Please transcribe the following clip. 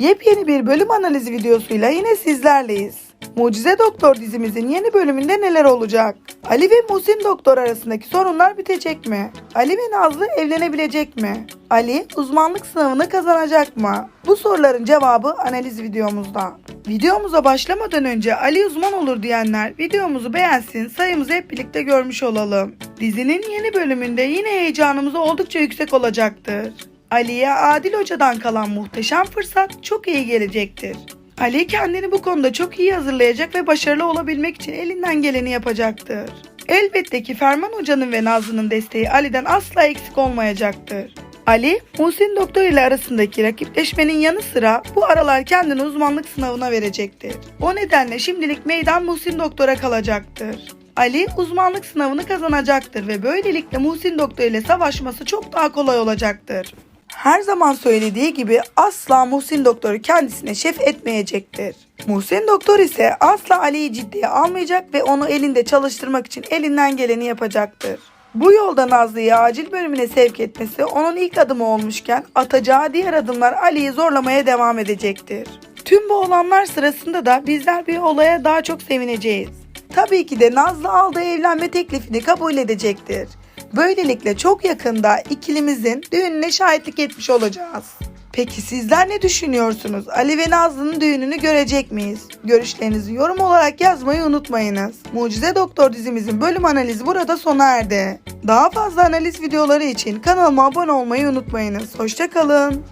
Yepyeni bir bölüm analizi videosuyla yine sizlerleyiz. Mucize Doktor dizimizin yeni bölümünde neler olacak? Ali ve Muhsin Doktor arasındaki sorunlar bitecek mi? Ali ve Nazlı evlenebilecek mi? Ali uzmanlık sınavını kazanacak mı? Bu soruların cevabı analiz videomuzda. Videomuza başlamadan önce Ali uzman olur diyenler videomuzu beğensin sayımızı hep birlikte görmüş olalım. Dizinin yeni bölümünde yine heyecanımız oldukça yüksek olacaktır. Ali'ye Adil Hoca'dan kalan muhteşem fırsat çok iyi gelecektir. Ali kendini bu konuda çok iyi hazırlayacak ve başarılı olabilmek için elinden geleni yapacaktır. Elbette ki Ferman Hoca'nın ve Nazlı'nın desteği Ali'den asla eksik olmayacaktır. Ali, Muhsin Doktor ile arasındaki rakipleşmenin yanı sıra bu aralar kendini uzmanlık sınavına verecektir. O nedenle şimdilik meydan Muhsin Doktor'a kalacaktır. Ali uzmanlık sınavını kazanacaktır ve böylelikle Muhsin Doktor ile savaşması çok daha kolay olacaktır. Her zaman söylediği gibi asla Muhsin Doktor'u kendisine şef etmeyecektir. Muhsin Doktor ise asla Ali'yi ciddiye almayacak ve onu elinde çalıştırmak için elinden geleni yapacaktır. Bu yolda Nazlı'yı acil bölümüne sevk etmesi onun ilk adımı olmuşken atacağı diğer adımlar Ali'yi zorlamaya devam edecektir. Tüm bu olanlar sırasında da bizler bir olaya daha çok sevineceğiz. Tabii ki de Nazlı aldığı evlenme teklifini kabul edecektir. Böylelikle çok yakında ikilimizin düğününe şahitlik etmiş olacağız. Peki sizler ne düşünüyorsunuz? Ali ve Nazlı'nın düğününü görecek miyiz? Görüşlerinizi yorum olarak yazmayı unutmayınız. Mucize Doktor dizimizin bölüm analizi burada sona erdi. Daha fazla analiz videoları için kanalıma abone olmayı unutmayınız. Hoşçakalın.